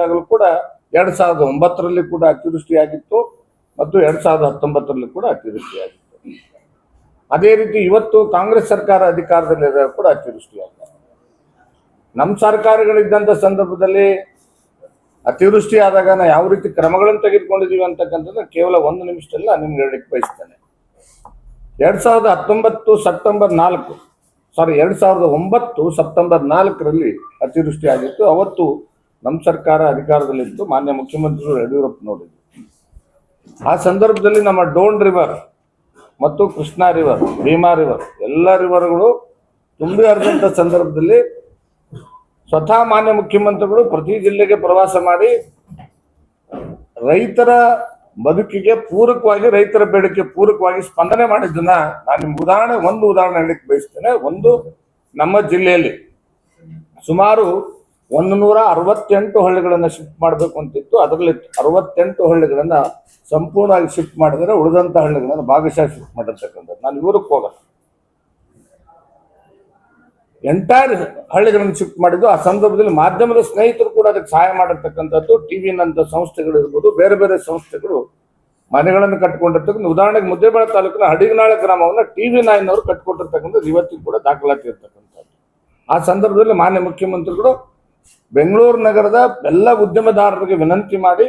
ಇದ್ದಾಗಲೂ ಕೂಡ ಎರಡ್ ಸಾವಿರದ ಒಂಬತ್ತರಲ್ಲಿ ಕೂಡ ಅತಿವೃಷ್ಟಿಯಾಗಿತ್ತು ಮತ್ತು ಎರಡ್ ಸಾವಿರದ ಹತ್ತೊಂಬತ್ತರಲ್ಲಿ ಕೂಡ ಅತಿವೃಷ್ಟಿಯಾಗಿತ್ತು. ಅದೇ ರೀತಿ ಇವತ್ತು ಕಾಂಗ್ರೆಸ್ ಸರ್ಕಾರ ಅಧಿಕಾರದಲ್ಲಿರೋ ಕೂಡ ಅತಿವೃಷ್ಟಿ ಆಗಿದೆ ನಮ್ಮ ಸರ್ಕಾರಗಳಿದ್ದಂಥ ಸಂದರ್ಭದಲ್ಲಿ ಅತಿವೃಷ್ಟಿ ಆದಾಗ ನಾವು ಯಾವ ರೀತಿ ಕ್ರಮಗಳನ್ನು ತೆಗೆದುಕೊಂಡಿದ್ದೀವಿ ಅಂತಕ್ಕಂಥದ್ದು ಕೇವಲ ಒಂದು ನಿಮಿಷದಲ್ಲಿ ನಾನು ನಿಮ್ಗೆ ಹೇಳಲಿಕ್ಕೆ ಬಯಸ್ತೇನೆ. ಎರಡ್ ಸಾವಿರದ ಹತ್ತೊಂಬತ್ತು ಸೆಪ್ಟೆಂಬರ್ ನಾಲ್ಕು ಸಾರಿ ಎರಡ್ ಸಾವಿರದ ಒಂಬತ್ತು ಸೆಪ್ಟೆಂಬರ್ ನಾಲ್ಕರಲ್ಲಿ ಅತಿವೃಷ್ಟಿ ಆಗಿತ್ತು ಅವತ್ತು ನಮ್ಮ ಸರ್ಕಾರ ಅಧಿಕಾರದಲ್ಲಿತ್ತು ಮಾನ್ಯ ಮುಖ್ಯಮಂತ್ರಿಗಳು ಯಡಿಯೂರಪ್ಪನವರಿದ್ರು ಆ ಸಂದರ್ಭದಲ್ಲಿ ನಮ್ಮ ಡೋನ್ ರಿವರ್ ಮತ್ತು ಕೃಷ್ಣಾ ರಿವರ್, ಭೀಮಾ ರಿವರ್, ಎಲ್ಲ ರಿವರ್ಗಳು ತುಂಬಿ ಹರಿದಂಥ ಸಂದರ್ಭದಲ್ಲಿ ಸ್ವತಃ ಮಾನ್ಯ ಮುಖ್ಯಮಂತ್ರಿಗಳು ಪ್ರತಿ ಜಿಲ್ಲೆಗೆ ಪ್ರವಾಸ ಮಾಡಿ ರೈತರ ಬದುಕಿಗೆ ಪೂರಕವಾಗಿ, ರೈತರ ಬೇಡಿಕೆ ಪೂರಕವಾಗಿ ಸ್ಪಂದನೆ ಮಾಡಿದ್ದನ್ನ ನಾನು ನಿಮ್ಗೆ ಉದಾಹರಣೆ, ಒಂದು ಉದಾಹರಣೆ ಹೇಳಕ್ಕೆ ಬಯಸ್ತೇನೆ. ಒಂದು ನಮ್ಮ ಜಿಲ್ಲೆಯಲ್ಲಿ ಸುಮಾರು ಒಂದು ನೂರ ಅರವತ್ತೆಂಟು ಹಳ್ಳಿಗಳನ್ನ ಶಿಫ್ಟ್ ಮಾಡಬೇಕು ಅಂತಿತ್ತು. ಅದರಲ್ಲಿ ಅರವತ್ತೆಂಟು ಹಳ್ಳಿಗಳನ್ನ ಸಂಪೂರ್ಣವಾಗಿ ಶಿಫ್ಟ್ ಮಾಡಿದರೆ ಉಳಿದಂತ ಹಳ್ಳಿಗಳನ್ನ ಭಾಗಶಃ ಶಿಫ್ಟ್ ಮಾಡಿರ್ತಕ್ಕಂಥದ್ದು. ನಾನು ಇವರಕ್ಕೆ ಹೋಗಲ್ಲ ಎಂಟೈರ್ ಹಳ್ಳಿಗಳನ್ನು ಶಿಫ್ಟ್ ಮಾಡಿದ್ದು. ಆ ಸಂದರ್ಭದಲ್ಲಿ ಮಾಧ್ಯಮದ ಸ್ನೇಹಿತರು ಕೂಡ ಅದಕ್ಕೆ ಸಹಾಯ ಮಾಡಿರ್ತಕ್ಕಂಥದ್ದು. ಟಿವಿ ನಂತ ಸಂಸ್ಥೆಗಳು ಇರ್ಬೋದು ಬೇರೆ ಬೇರೆ ಸಂಸ್ಥೆಗಳು ಮನೆಗಳನ್ನು ಕಟ್ಕೊಂಡಿರ್ತಕ್ಕಂಥ ಉದಾಹರಣೆಗೆ ಮುದ್ದೇಬಾಳ ತಾಲೂಕಿನ ಹಡಿಗನಾಳ ಗ್ರಾಮವನ್ನು ಟಿ ಟಿವಿ ನೈನವರು ಕಟ್ಕೊಟ್ಟಿರ್ತಕ್ಕಂಥದ್ದು. ಇವತ್ತಿಗೂ ಕೂಡ ದಾಖಲಾತಿ ಇರ್ತಕ್ಕಂಥದ್ದು ಆ ಸಂದರ್ಭದಲ್ಲಿ ಮಾನ್ಯ ಮುಖ್ಯಮಂತ್ರಿಗಳು ಬೆಂಗಳೂರು ನಗರದ ಎಲ್ಲ ಉದ್ಯಮದಾರರಿಗೆ ವಿನಂತಿ ಮಾಡಿ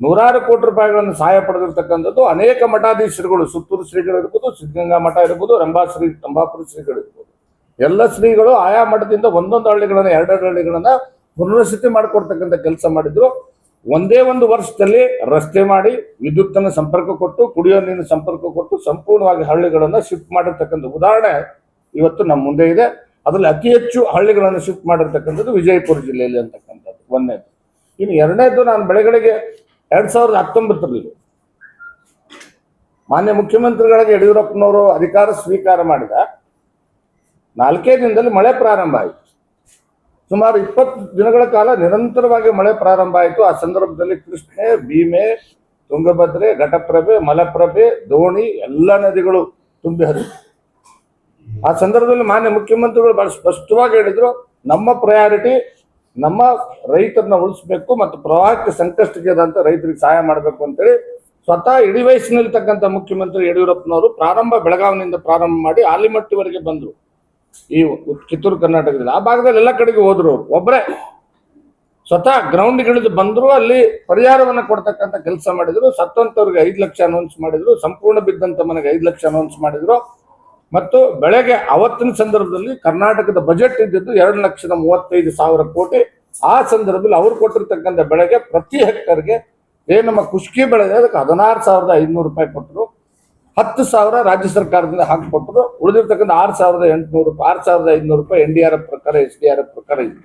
ನೂರಾರು ಕೋಟಿ ರೂಪಾಯಿಗಳನ್ನು ಸಹಾಯ ಪಡೆದಿರ್ತಕ್ಕಂಥದ್ದು ಅನೇಕ ಮಠಾಧೀಶರುಗಳು. ಸುತ್ತೂರು ಶ್ರೀಗಳಿರ್ಬೋದು ಸಿದ್ಧಗಂಗಾ ಮಠ ಇರ್ಬೋದು, ರಂಭಾಶ್ರೀ ರಂಭಾಪುರ ಶ್ರೀಗಳಿರ್ಬೋದು ಎಲ್ಲ ಶ್ರೀಗಳು ಆಯಾ ಮಠದಿಂದ ಒಂದೊಂದು ಹಳ್ಳಿಗಳನ್ನು, ಎರಡೆರಡು ಹಳ್ಳಿಗಳನ್ನು ಪುನರ್ವಸತಿ ಮಾಡಿಕೊಡ್ತಕ್ಕಂಥ ಕೆಲಸ ಮಾಡಿದ್ರು. ಒಂದೇ ಒಂದು ವರ್ಷದಲ್ಲಿ ರಸ್ತೆ ಮಾಡಿ ವಿದ್ಯುತ್ತನ್ನು ಸಂಪರ್ಕ ಕೊಟ್ಟು, ಕುಡಿಯೋ ನೀರಿನ ಸಂಪರ್ಕ ಕೊಟ್ಟು ಸಂಪೂರ್ಣವಾಗಿ ಹಳ್ಳಿಗಳನ್ನು ಶಿಫ್ಟ್ ಮಾಡಿರ್ತಕ್ಕಂಥ ಉದಾಹರಣೆ ಇವತ್ತು ನಮ್ಮ ಮುಂದೆ ಇದೆ. ಅದರಲ್ಲಿ ಅತಿ ಹೆಚ್ಚು ಹಳ್ಳಿಗಳನ್ನು ಶಿಫ್ಟ್ ಮಾಡಿರ್ತಕ್ಕಂಥದ್ದು ವಿಜಯಪುರ ಜಿಲ್ಲೆಯಲ್ಲಿ ಅಂತಕ್ಕಂಥದ್ದು ಒಂದನೇದು ಇನ್ನು ಎರಡನೇದು ನಾನು ಬೆಳಗಡೆಗೆ ಎರಡ್ ಸಾವಿರದ ಹತ್ತೊಂಬತ್ತರಲ್ಲಿ ಮಾನ್ಯ ಮುಖ್ಯಮಂತ್ರಿಗಳಿಗೆ ಯಡಿಯೂರಪ್ಪನವರು ಅಧಿಕಾರ ಸ್ವೀಕಾರ ಮಾಡಿದ ನಾಲ್ಕೇ ದಿನದಲ್ಲಿ ಮಳೆ ಪ್ರಾರಂಭ ಆಯಿತು. ಸುಮಾರು ಇಪ್ಪತ್ತು ದಿನಗಳ ಕಾಲ ನಿರಂತರವಾಗಿ ಮಳೆ ಪ್ರಾರಂಭ ಆಯಿತು. ಆ ಸಂದರ್ಭದಲ್ಲಿ ಕೃಷ್ಣೆ, ಭೀಮೆ, ತುಂಗಭದ್ರೆ, ಘಟಪ್ರಭೆ, ಮಲಪ್ರಭೆ, ದೋಣಿ, ಎಲ್ಲ ನದಿಗಳು ತುಂಬಿ ಹರಿದು ಆ ಸಂದರ್ಭದಲ್ಲಿ ಮಾನ್ಯ ಮುಖ್ಯಮಂತ್ರಿಗಳು ಬಹಳ ಸ್ಪಷ್ಟವಾಗಿ ಹೇಳಿದ್ರು, ನಮ್ಮ ಪ್ರಯಾರಿಟಿ ನಮ್ಮ ರೈತರನ್ನ ಉಳಿಸ್ಬೇಕು ಮತ್ತು ಪ್ರವಾಹಕ್ಕೆ ಸಂಕಷ್ಟಕ್ಕೆ ಆದಂತ ರೈತರಿಗೆ ಸಹಾಯ ಮಾಡಬೇಕು ಅಂತೇಳಿ ಸ್ವತಃ ಇಡೀ ವಯಸ್ಸಿನಲ್ಲಿರ್ತಕ್ಕಂಥ ಮುಖ್ಯಮಂತ್ರಿ ಯಡಿಯೂರಪ್ಪನವರು ಪ್ರಾರಂಭ ಬೆಳಗಾವಿನಿಂದ ಪ್ರಾರಂಭ ಮಾಡಿ ಆಲಿಮಟ್ಟಿವರೆಗೆ ಬಂದರು. ಈ ಕಿತ್ತೂರು ಕರ್ನಾಟಕದಲ್ಲಿ ಆ ಭಾಗದಲ್ಲಿ ಎಲ್ಲ ಕಡೆಗೆ ಹೋದ್ರು ಒಬ್ರೆ ಒಬ್ರೇ ಸ್ವತಃ ಗ್ರೌಂಡ್ಗಿಳಿದು ಬಂದ್ರು, ಅಲ್ಲಿ ಪರಿಹಾರವನ್ನ ಕೊಡ್ತಕ್ಕಂಥ ಕೆಲಸ ಮಾಡಿದ್ರು, ಸತ್ತಂತವ್ರಿಗೆ ಐದು ಲಕ್ಷ ಅನೌನ್ಸ್ ಮಾಡಿದ್ರು, ಸಂಪೂರ್ಣ ಬಿದ್ದಂತ ಮನೆಗೆ ಐದು ಲಕ್ಷ ಅನೌನ್ಸ್ ಮಾಡಿದ್ರು. ಮತ್ತು ಬೆಳಗ್ಗೆ ಅವತ್ತಿನ ಸಂದರ್ಭದಲ್ಲಿ ಕರ್ನಾಟಕದ ಬಜೆಟ್ ಇದ್ದಿದ್ದು ಎರಡು ಲಕ್ಷದ ಮೂವತ್ತೈದು ಸಾವಿರ ಕೋಟಿ. ಆ ಸಂದರ್ಭದಲ್ಲಿ ಅವರು ಕೊಟ್ಟಿರ್ತಕ್ಕಂಥ ಬೆಳೆಗೆ ಪ್ರತಿ ಹೆಕ್ಟರ್ಗೆ ಏನು ನಮ್ಮ ಕುಷ್ಕಿ ಇದೆ, ಅದಕ್ಕೆ ಹದಿನಾರು ಸಾವಿರದ ಐದುನೂರು ರೂಪಾಯಿ ಕೊಟ್ಟರು ಹತ್ತು ಸಾವಿರ ರಾಜ್ಯ ಸರ್ಕಾರದಿಂದ ಹಾಕಿಕೊಟ್ಟರು ಉಳಿದಿರ್ತಕ್ಕಂಥ ಆರು ಸಾವಿರದ ಎಂಟುನೂರು ರೂಪಾಯಿ, ಆರು ಸಾವಿರದ ಐದುನೂರು ರೂಪಾಯಿ ಎನ್ ಡಿ ಆರ್ ಎಫ್ ಪ್ರಕಾರ, ಎಸ್ ಡಿ ಆರ್ ಎಫ್ ಪ್ರಕಾರ ಇತ್ತು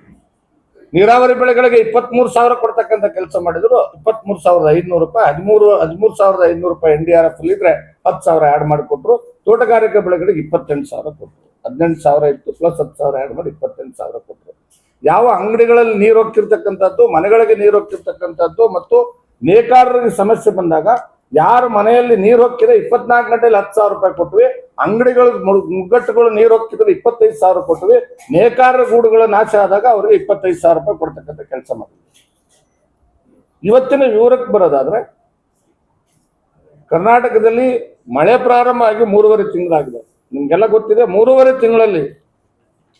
ನೀರಾವರಿ ಬೆಳೆಗಳಿಗೆ ಇಪ್ಪತ್ಮೂರು ಸಾವಿರ ಕೊಡ್ತಕ್ಕಂಥ ಕೆಲಸ ಮಾಡಿದ್ರು. ಇಪ್ಪತ್ಮೂರು ಸಾವಿರದ ಐದುನೂರು ರೂಪಾಯಿ, ಹದಿಮೂರು ಹದಿಮೂರು ಸಾವಿರದ ಐದುನೂರು ರೂಪಾಯಿ ಎನ್ ಡಿ ಆರ್ ಎಫ್ ಇದ್ರೆ ಹತ್ತು ಸಾವಿರ ಆ್ಯಡ್ ಮಾಡಿಕೊಟ್ರು. ತೋಟಗಾರಿಕೆ ಬೆಳೆಗಳಿಗೆ ಇಪ್ಪತ್ತೆಂಟು ಸಾವಿರ ಕೊಟ್ಟರು ಹದಿನೆಂಟು ಸಾವಿರ ಇತ್ತು ಪ್ಲಸ್ ಹತ್ತು ಸಾವಿರ ಎರಡು ಮಾಡಿ ಇಪ್ಪತ್ತೆಂಟು ಸಾವಿರ ಕೊಟ್ಟರು ಯಾವ ಅಂಗಡಿಗಳಲ್ಲಿ ನೀರು ಹೋಗ್ತಿರ್ತಕ್ಕಂಥದ್ದು, ಮನೆಗಳಿಗೆ ನೀರು ಹೋಗ್ತಿರ್ತಕ್ಕಂಥದ್ದು ಮತ್ತು ನೇಕಾರರಿಗೆ ಸಮಸ್ಯೆ ಬಂದಾಗ ಯಾರು ಮನೆಯಲ್ಲಿ ನೀರು ಹೋಗ್ತಿದ್ರೆ ಇಪ್ಪತ್ನಾಲ್ಕು ಗಂಟೆಯಲ್ಲಿ ಹತ್ತು ಸಾವಿರ ರೂಪಾಯಿ ಕೊಟ್ವಿ. ಅಂಗಡಿಗಳು ಮುಗ್ಗಟ್ಟುಗಳು ನೀರು ಹೋಗ್ತಿದ್ರೆ ಇಪ್ಪತ್ತೈದು ಸಾವಿರ ಕೊಟ್ವಿ. ನೇಕಾರರ ಗೂಡುಗಳು ನಾಶ ಆದಾಗ ಅವರಿಗೆ ಇಪ್ಪತ್ತೈದು ಸಾವಿರ ರೂಪಾಯಿ ಕೊಡ್ತಕ್ಕಂಥ ಕೆಲಸ ಮಾಡಿದ್ವಿ. ಇವತ್ತಿನ ವಿವರಕ್ಕೆ ಬರೋದಾದ್ರೆ ಕರ್ನಾಟಕದಲ್ಲಿ ಮಳೆ ಪ್ರಾರಂಭ ಆಗಿ ಮೂರುವರೆ ತಿಂಗಳಾಗಿದೆ. ನಿಮ್ಗೆಲ್ಲ ಗೊತ್ತಿದೆ, ಮೂರುವರೆ ತಿಂಗಳಲ್ಲಿ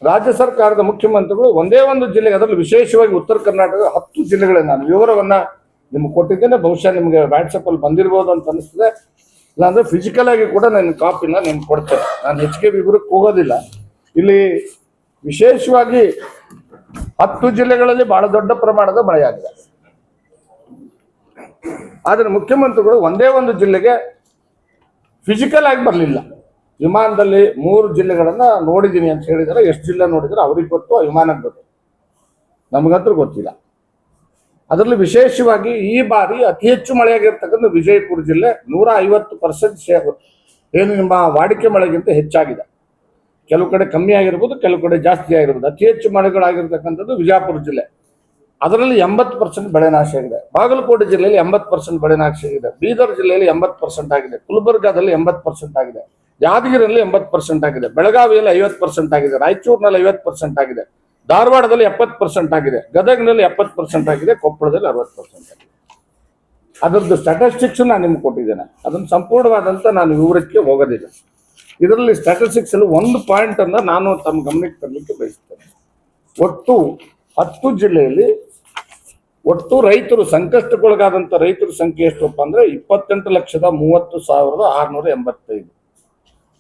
ರಾಜ್ಯ ಸರ್ಕಾರದ ಮುಖ್ಯಮಂತ್ರಿಗಳು ಒಂದೇ ಒಂದು ಜಿಲ್ಲೆಗೆ, ಅದರಲ್ಲಿ ವಿಶೇಷವಾಗಿ ಉತ್ತರ ಕರ್ನಾಟಕದ ಹತ್ತು ಜಿಲ್ಲೆಗಳಲ್ಲಿ ನಾನು ವಿವರವನ್ನ ನಿಮ್ಗೆ ಕೊಟ್ಟಿದ್ದೇನೆ. ಬಹುಶಃ ನಿಮ್ಗೆ ವಾಟ್ಸಪ್ ಅಲ್ಲಿ ಬಂದಿರ್ಬೋದು ಅಂತ ಅನಿಸ್ತದೆ. ಇಲ್ಲಾಂದ್ರೆ ಫಿಸಿಕಲ್ ಆಗಿ ಕೂಡ ನನ್ನ ಕಾಪಿನ ನಿಮ್ಗೆ ಕೊಡ್ತೇನೆ. ನಾನು ಹೆಚ್ಚಿಗೆ ವಿವರಕ್ಕೆ ಹೋಗೋದಿಲ್ಲ. ಇಲ್ಲಿ ವಿಶೇಷವಾಗಿ ಹತ್ತು ಜಿಲ್ಲೆಗಳಲ್ಲಿ ಬಹಳ ದೊಡ್ಡ ಪ್ರಮಾಣದ ಮಳೆಯಾಗಿದೆ. ಆದರೆ ಮುಖ್ಯಮಂತ್ರಿಗಳು ಒಂದೇ ಒಂದು ಜಿಲ್ಲೆಗೆ ಫಿಸಿಕಲ್ ಆಗಿ ಬರಲಿಲ್ಲ. ವಿಮಾನದಲ್ಲಿ ಮೂರು ಜಿಲ್ಲೆಗಳನ್ನು ನೋಡಿದ್ದೀನಿ ಅಂತ ಹೇಳಿದರೆ. ಎಷ್ಟು ಜಿಲ್ಲೆ ನೋಡಿದ್ರೆ ಅವ್ರಿಗೆ ಗೊತ್ತು, ಆ ವಿಮಾನಕ್ಕೆ ಗೊತ್ತು. ನಮಗಂತೂ ಗೊತ್ತಿಲ್ಲ. ಅದರಲ್ಲಿ ವಿಶೇಷವಾಗಿ ಈ ಬಾರಿ ಅತಿ ಹೆಚ್ಚು ಮಳೆಯಾಗಿರ್ತಕ್ಕಂಥ ವಿಜಯಪುರ ಜಿಲ್ಲೆ ನೂರ ಐವತ್ತು ಪರ್ಸೆಂಟ್ ಏನು ನಿಮ್ಮ ವಾಡಿಕೆ ಮಳೆಗಿಂತ ಹೆಚ್ಚಾಗಿದೆ. ಕೆಲವು ಕಡೆ ಕಮ್ಮಿ ಆಗಿರ್ಬೋದು, ಕೆಲವು ಕಡೆ ಜಾಸ್ತಿ ಆಗಿರ್ಬೋದು. ಅತಿ ಹೆಚ್ಚು ಮಳೆಗಳಾಗಿರ್ತಕ್ಕಂಥದ್ದು ವಿಜಯಪುರ ಜಿಲ್ಲೆ. ಅದರಲ್ಲಿ ಎಂಬತ್ತು ಪರ್ಸೆಂಟ್ ಬೆಳೆ ನಾಶ ಆಗಿದೆ. ಬಾಗಲಕೋಟೆ ಜಿಲ್ಲೆಯಲ್ಲಿ ಎಂಬತ್ತು ಪರ್ಸೆಂಟ್ ಬೆಳೆ ನಾಶ ಆಗಿದೆ. ಬೀದರ್ ಜಿಲ್ಲೆಯಲ್ಲಿ ಎಂಬತ್ತು ಪರ್ಸೆಂಟ್ ಆಗಿದೆ. ಗುಲ್ಬರ್ಗಾದಲ್ಲಿ ಎಂಬತ್ತು ಪರ್ಸೆಂಟ್ ಆಗಿದೆ. ಯಾದಗಿರಿಯಲ್ಲಿ ಎಂಬತ್ತು ಪರ್ಸೆಂಟ್ ಆಗಿದೆ. ಬೆಳಗಾವಿಯಲ್ಲಿ ಐವತ್ತು ಪರ್ಸೆಂಟ್ ಆಗಿದೆ. ರಾಯಚೂರಿನಲ್ಲಿ ಐವತ್ತು ಪರ್ಸೆಂಟ್ ಆಗಿದೆ. ಧಾರವಾಡದಲ್ಲಿ ಎಪ್ಪತ್ತು ಪರ್ಸೆಂಟ್ ಆಗಿದೆ. ಗದಗ್ನಲ್ಲಿ ಎಪ್ಪತ್ತು ಪರ್ಸೆಂಟ್ ಆಗಿದೆ. ಕೊಪ್ಪಳದಲ್ಲಿ ಅರವತ್ತು ಪರ್ಸೆಂಟ್ ಆಗಿದೆ. ಅದರದ್ದು ಸ್ಟಾಟಿಸ್ಟಿಕ್ಸ್ ನಾನು ನಿಮ್ಗೆ ಕೊಟ್ಟಿದ್ದೇನೆ. ಅದನ್ನು ಸಂಪೂರ್ಣವಾದಂಥ ನಾನು ವಿವರಕ್ಕೆ ಹೋಗೋದಿಲ್ಲ. ಇದರಲ್ಲಿ ಸ್ಟ್ಯಾಟಿಸ್ಟಿಕ್ಸ್ ಅಲ್ಲಿ ಒಂದು ಪಾಯಿಂಟ್ ಅನ್ನ ನಾನು ತಮ್ಮ ಗಮನಕ್ಕೆ ತರಲಿಕ್ಕೆ ಬಯಸ್ತೇನೆ. ಒಟ್ಟು ಹತ್ತು ಜಿಲ್ಲೆಯಲ್ಲಿ ಒಟ್ಟು ರೈತರು ಸಂಕಷ್ಟಕ್ಕೊಳಗಾದಂಥ ರೈತರ ಸಂಖ್ಯೆ ಎಷ್ಟಪ್ಪ ಅಂದ್ರೆ ಇಪ್ಪತ್ತೆಂಟು ಲಕ್ಷದ ಮೂವತ್ತು ಸಾವಿರದ ಆರುನೂರ ಎಂಬತ್ತೈದು.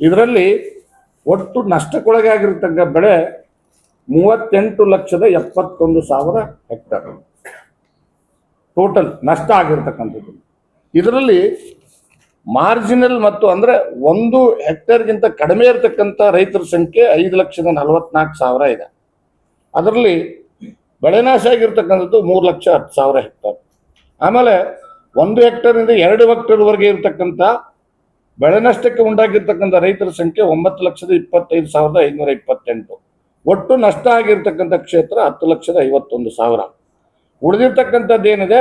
ಇದರಲ್ಲಿ ಒಟ್ಟು ನಷ್ಟಕ್ಕೊಳಗಾಗಿರ್ತಕ್ಕ ಬೆಳೆ ಮೂವತ್ತೆಂಟು ಲಕ್ಷದ ಎಪ್ಪತ್ತೊಂದು ಸಾವಿರ ಹೆಕ್ಟರ್. ಟೋಟಲ್ ನಷ್ಟ ಆಗಿರ್ತಕ್ಕಂಥದ್ದು. ಇದರಲ್ಲಿ ಮಾರ್ಜಿನಲ್ ಮತ್ತು ಅಂದ್ರೆ ಒಂದು ಹೆಕ್ಟೇರ್ಗಿಂತ ಕಡಿಮೆ ಇರತಕ್ಕಂಥ ರೈತರ ಸಂಖ್ಯೆ ಐದು ಲಕ್ಷದ ನಲವತ್ನಾಲ್ಕು ಸಾವಿರ ಇದೆ. ಅದರಲ್ಲಿ ಬೆಳೆನಾಶ ಆಗಿರ್ತಕ್ಕಂಥದ್ದು ಮೂರು ಲಕ್ಷ ಹತ್ತು ಸಾವಿರ ಹೆಕ್ಟರ್. ಆಮೇಲೆ ಒಂದು ಹೆಕ್ಟರ್ನಿಂದ ಎರಡು ಹೆಕ್ಟರ್ವರೆಗೆ ಇರತಕ್ಕಂಥ ಬೆಳೆ ನಷ್ಟಕ್ಕೆ ಉಂಟಾಗಿರ್ತಕ್ಕಂಥ ರೈತರ ಸಂಖ್ಯೆ ಒಂಬತ್ತು ಲಕ್ಷದ ಇಪ್ಪತ್ತೈದು ಸಾವಿರದ ಐನೂರ ಇಪ್ಪತ್ತೆಂಟು. ಒಟ್ಟು ನಷ್ಟ ಆಗಿರ್ತಕ್ಕಂಥ ಕ್ಷೇತ್ರ ಹತ್ತು ಲಕ್ಷದ ಐವತ್ತೊಂದು ಸಾವಿರ. ಉಳಿದಿರ್ತಕ್ಕಂಥದ್ದು ಏನಿದೆ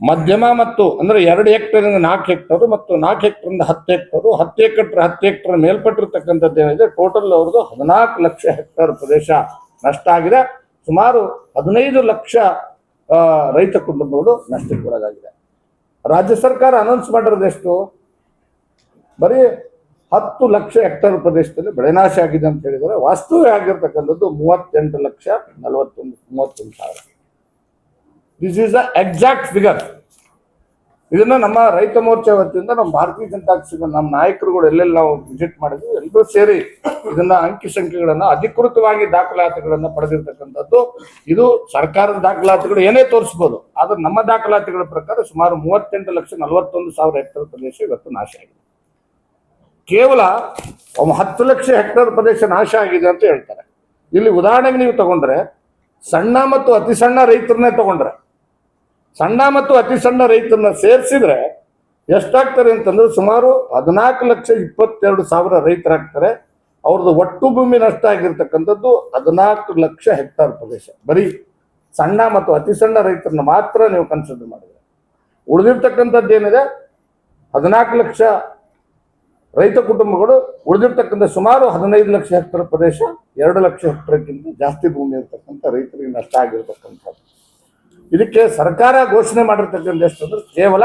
ಮಧ್ಯಮ ಮತ್ತು ಅಂದ್ರೆ ಎರಡು ಹೆಕ್ಟೇರಿಂದ ನಾಲ್ಕು ಹೆಕ್ಟರ್ ಮತ್ತು ನಾಲ್ಕು ಹೆಕ್ಟರಿಂದ ಹತ್ತು ಹೆಕ್ಟರ್ ಹತ್ತು ಹೆಕ್ಟರ್ ಹತ್ತು ಹೆಕ್ಟರ್ ಮೇಲ್ಪಟ್ಟಿರ್ತಕ್ಕಂಥದ್ದು ಏನಿದೆ ಟೋಟಲ್ ಅವ್ರದ್ದು ಹದಿನಾಲ್ಕು ಲಕ್ಷ ಹೆಕ್ಟರ್ ಪ್ರದೇಶ ನಷ್ಟ ಆಗಿದೆ. ಸುಮಾರು ಹದಿನೈದು ಲಕ್ಷ ರೈತ ಕುಟುಂಬಗಳು ನಷ್ಟಕ್ಕೊಳಗಾಗಿದೆ. ರಾಜ್ಯ ಸರ್ಕಾರ ಅನೌನ್ಸ್ ಮಾಡಿರೋದು ಎಷ್ಟು? ಬರೀ ಹತ್ತು ಲಕ್ಷ ಹೆಕ್ಟರ್ ಪ್ರದೇಶದಲ್ಲಿ ಬೆಳೆನಾಶ ಆಗಿದೆ ಅಂತ ಹೇಳಿದರೆ ವಾಸ್ತವ ಆಗಿರ್ತಕ್ಕಂಥದ್ದು ಮೂವತ್ತೆಂಟು ಲಕ್ಷ ನಲವತ್ತೊಂದು, ಮೂವತ್ತೊಂದು ಸಾವಿರ. This is a exact figure ಇದನ್ನ ನಮ್ಮ ರೈತ ಮೋರ್ಚಾ ವತಿಯಿಂದ ನಮ್ಮ ಭಾರತೀಯ ಜನತಾ ಪಕ್ಷದ ನಮ್ಮ ನಾಯಕರುಗಳು ಎಲ್ಲೆಲ್ಲಿ ನಾವು ವಿಸಿಟ್ ಮಾಡಿದ್ವಿ. ಎಲ್ಲರೂ ಸೇರಿ ಇದನ್ನ ಅಂಕಿ ಸಂಖ್ಯೆಗಳನ್ನ ಅಧಿಕೃತವಾಗಿ ದಾಖಲಾತಿಗಳನ್ನ ಪಡೆದಿರ್ತಕ್ಕಂಥದ್ದು. ಇದು ಸರ್ಕಾರದ ದಾಖಲಾತಿಗಳು ಏನೇ ತೋರಿಸ್ಬೋದು, ಆದ್ರೆ ನಮ್ಮ ದಾಖಲಾತಿಗಳ ಪ್ರಕಾರ ಸುಮಾರು ಮೂವತ್ತೆಂಟು ಲಕ್ಷ ನಲವತ್ತೊಂದು ಸಾವಿರ ಹೆಕ್ಟರ್ ಪ್ರದೇಶ ಇವತ್ತು ನಾಶ ಆಗಿದೆ. ಕೇವಲ ಹತ್ತು ಲಕ್ಷ ಹೆಕ್ಟರ್ ಪ್ರದೇಶ ನಾಶ ಆಗಿದೆ ಅಂತ ಹೇಳ್ತಾರೆ. ಇಲ್ಲಿ ಉದಾಹರಣೆಗೆ ನೀವು ತಗೊಂಡ್ರೆ ಸಣ್ಣ ಮತ್ತು ಅತಿ ಸಣ್ಣ ರೈತರನ್ನೇ ತಗೊಂಡ್ರೆ ಸಣ್ಣ ಮತ್ತು ಅತಿ ಸಣ್ಣ ರೈತರನ್ನ ಸೇರಿಸಿದ್ರೆ ಎಷ್ಟಾಗ್ತಾರೆ ಅಂತಂದ್ರೆ ಸುಮಾರು ಹದಿನಾಲ್ಕು ಲಕ್ಷ ಇಪ್ಪತ್ತೆರಡು ಸಾವಿರ ರೈತರಾಗ್ತಾರೆ. ಅವ್ರದ್ದು ಒಟ್ಟು ಭೂಮಿ ನಷ್ಟ ಆಗಿರ್ತಕ್ಕಂಥದ್ದು ಹದಿನಾಲ್ಕು ಲಕ್ಷ ಹೆಕ್ಟಾರ್ ಪ್ರದೇಶ. ಬರೀ ಸಣ್ಣ ಮತ್ತು ಅತಿ ಸಣ್ಣ ರೈತರನ್ನ ಮಾತ್ರ ನೀವು ಕನ್ಸಿಡರ್ ಮಾಡಿದ್ರೆ. ಉಳಿದಿರ್ತಕ್ಕಂಥದ್ದು ಏನಿದೆ? ಹದಿನಾಲ್ಕು ಲಕ್ಷ ರೈತ ಕುಟುಂಬಗಳು, ಉಳಿದಿರ್ತಕ್ಕಂಥ ಸುಮಾರು ಹದಿನೈದು ಲಕ್ಷ ಹೆಕ್ಟರ್ ಪ್ರದೇಶ, ಎರಡು ಲಕ್ಷ ಹೆಕ್ಟರ್ಗಿಂತ ಜಾಸ್ತಿ ಭೂಮಿ ಇರ್ತಕ್ಕಂಥ ರೈತರಿಗೆ ನಷ್ಟ ಆಗಿರ್ತಕ್ಕಂಥದ್ದು. ಇದಕ್ಕೆ ಸರ್ಕಾರ ಘೋಷಣೆ ಮಾಡಿರ್ತಕ್ಕಂಥ ಎಷ್ಟು ಅಂದ್ರೆ ಕೇವಲ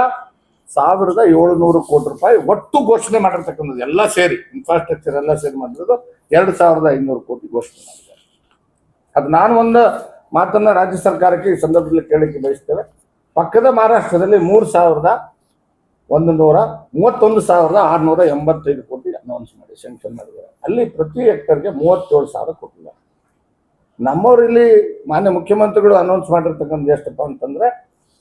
ಸಾವಿರದ ಏಳುನೂರು ಕೋಟಿ ರೂಪಾಯಿ ಒಟ್ಟು ಘೋಷಣೆ ಮಾಡಿರ್ತಕ್ಕಂಥದ್ದು ಎಲ್ಲ ಸೇರಿ ಇನ್ಫ್ರಾಸ್ಟ್ರಕ್ಚರ್ ಎಲ್ಲ ಸೇರಿ ಮಾಡಿರೋದು ಎರಡು ಸಾವಿರದ ಐನೂರು ಕೋಟಿ ಘೋಷಣೆ ಮಾಡಿದ್ದಾರೆ. ಅದು ನಾನು ಒಂದು ಮಾತನ್ನ ರಾಜ್ಯ ಸರ್ಕಾರಕ್ಕೆ ಈ ಸಂದರ್ಭದಲ್ಲಿ ಕೇಳಲಿಕ್ಕೆ ಬಯಸ್ತೇವೆ ಪಕ್ಕದ ಮಹಾರಾಷ್ಟ್ರದಲ್ಲಿ ಮೂರು ಸಾವಿರದ ಒಂದು ನೂರ ಮೂವತ್ತೊಂದು ಸಾವಿರದ ಆರುನೂರ ಎಂಬತ್ತೈದು ಕೋಟಿ ಅನೌನ್ಸ್ ಮಾಡಿ ಸ್ಯಾಂಕ್ಷನ್ ಮಾಡಿದ್ದಾರೆ. ಅಲ್ಲಿ ಪ್ರತಿ ಹೆಕ್ಟರ್ಗೆ ಮೂವತ್ತೇಳು ಸಾವಿರ ಕೊಟ್ಟಿದ್ದಾರೆ ನಮ್ಮವ್ರು ಇಲ್ಲಿ ಮಾನ್ಯ ಮುಖ್ಯಮಂತ್ರಿಗಳು ಅನೌನ್ಸ್ ಮಾಡಿರ್ತಕ್ಕಂಥ ಎಷ್ಟಪ್ಪ ಅಂತಂದ್ರೆ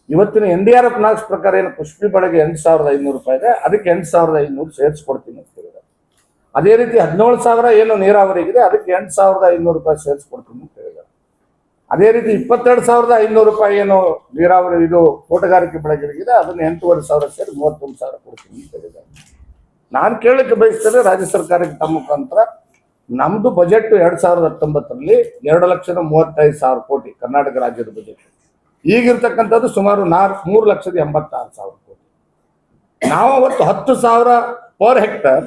ಇವತ್ತಿನ ಎನ್ ಡಿ ಆರ್ ಎಫ್ ನಾಲ್ಕು ಪ್ರಕಾರ ಏನು ಪುಷ್ಪಿ ಬಳಗೆ ಎಂಟು ಸಾವಿರದ ಐನೂರು ರೂಪಾಯಿ ಇದೆ. ಅದಕ್ಕೆ ಎಂಟು ಸಾವಿರದ ಐನೂರು ಸೇರಿಸ್ಕೊಡ್ತೀನಿ ಅಂತ ಹೇಳಿದ್ದಾರೆ. ಅದೇ ರೀತಿ ಹದಿನೇಳು ಸಾವಿರ ಏನು ನೀರಾವರಿಗಿದೆ ಅದಕ್ಕೆ ಎಂಟು ಸಾವಿರದ ಐನೂರು ರೂಪಾಯಿ ಸೇರಿಸ್ಕೊಡ್ತೀನಿ ಅಂತ ಹೇಳಿದ್ದಾರೆ. ಅದೇ ರೀತಿ ಇಪ್ಪತ್ತೆರಡು ಸಾವಿರದ ಐನೂರು ರೂಪಾಯಿ ಏನು ನೀರಾವರಿ ಇದು ತೋಟಗಾರಿಕೆ ಬೆಳೆಗಳಿಗಿದೆ ಅದನ್ನು ಎಂಟೂವರೆ ಸಾವಿರ ಸೇರಿ ಮೂವತ್ತೊಂದು ಸಾವಿರ ಕೊಡ್ತೀನಿ ಅಂತ ಹೇಳಿದ್ದಾರೆ. ನಾನು ಕೇಳಕ್ಕೆ ಬಯಸ್ತೇನೆ ರಾಜ್ಯ ಸರ್ಕಾರಕ್ಕೆ ತಮ್ಮ ಮುಖಾಂತರ ನಮ್ದು ಬಜೆಟ್ ಎರಡ್ ಸಾವಿರದ ಹತ್ತೊಂಬತ್ತರಲ್ಲಿ ಎರಡು ಲಕ್ಷದ ಮೂವತ್ತೈದು ಸಾವಿರ ಕೋಟಿ ಕರ್ನಾಟಕ ರಾಜ್ಯದ ಬಜೆಟ್. ಈಗಿರ್ತಕ್ಕಂಥದ್ದು ಸುಮಾರು ನಾಲ್ಕು ಮೂರು ಲಕ್ಷದ ಎಂಬತ್ತಾರು ಸಾವಿರ ಕೋಟಿ. ನಾವು ಅವತ್ತು ಹತ್ತು ಸಾವಿರ ಪರ್ ಹೆಕ್ಟರ್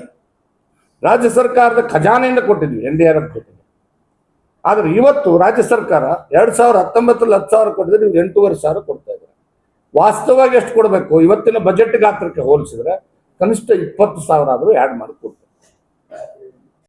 ರಾಜ್ಯ ಸರ್ಕಾರದ ಖಜಾನೆಯಿಂದ ಕೊಟ್ಟಿದ್ವಿ, ಎನ್ ಡಿ ಆರ್ ಎಫ್ ಕೊಟ್ಟಿದ್ವಿ. ಆದ್ರೆ ಇವತ್ತು ರಾಜ್ಯ ಸರ್ಕಾರ ಎರಡ್ ಸಾವಿರದ ಹತ್ತೊಂಬತ್ತರಲ್ಲಿ ಹತ್ತು ಸಾವಿರ ಕೊಟ್ಟಿದ್ರೆ ನೀವು ಎಂಟೂವರೆ ಸಾವಿರ ಕೊಡ್ತಾ ಇದ್ದಾರೆ. ವಾಸ್ತವವಾಗಿ ಎಷ್ಟು ಕೊಡಬೇಕು? ಇವತ್ತಿನ ಬಜೆಟ್ ಗಾತ್ರಕ್ಕೆ ಹೋಲಿಸಿದ್ರೆ ಕನಿಷ್ಠ ಇಪ್ಪತ್ತು ಸಾವಿರ ಆದರೂ ಆ್ಯಡ್ ಮಾಡಿ ಕೊಡಿ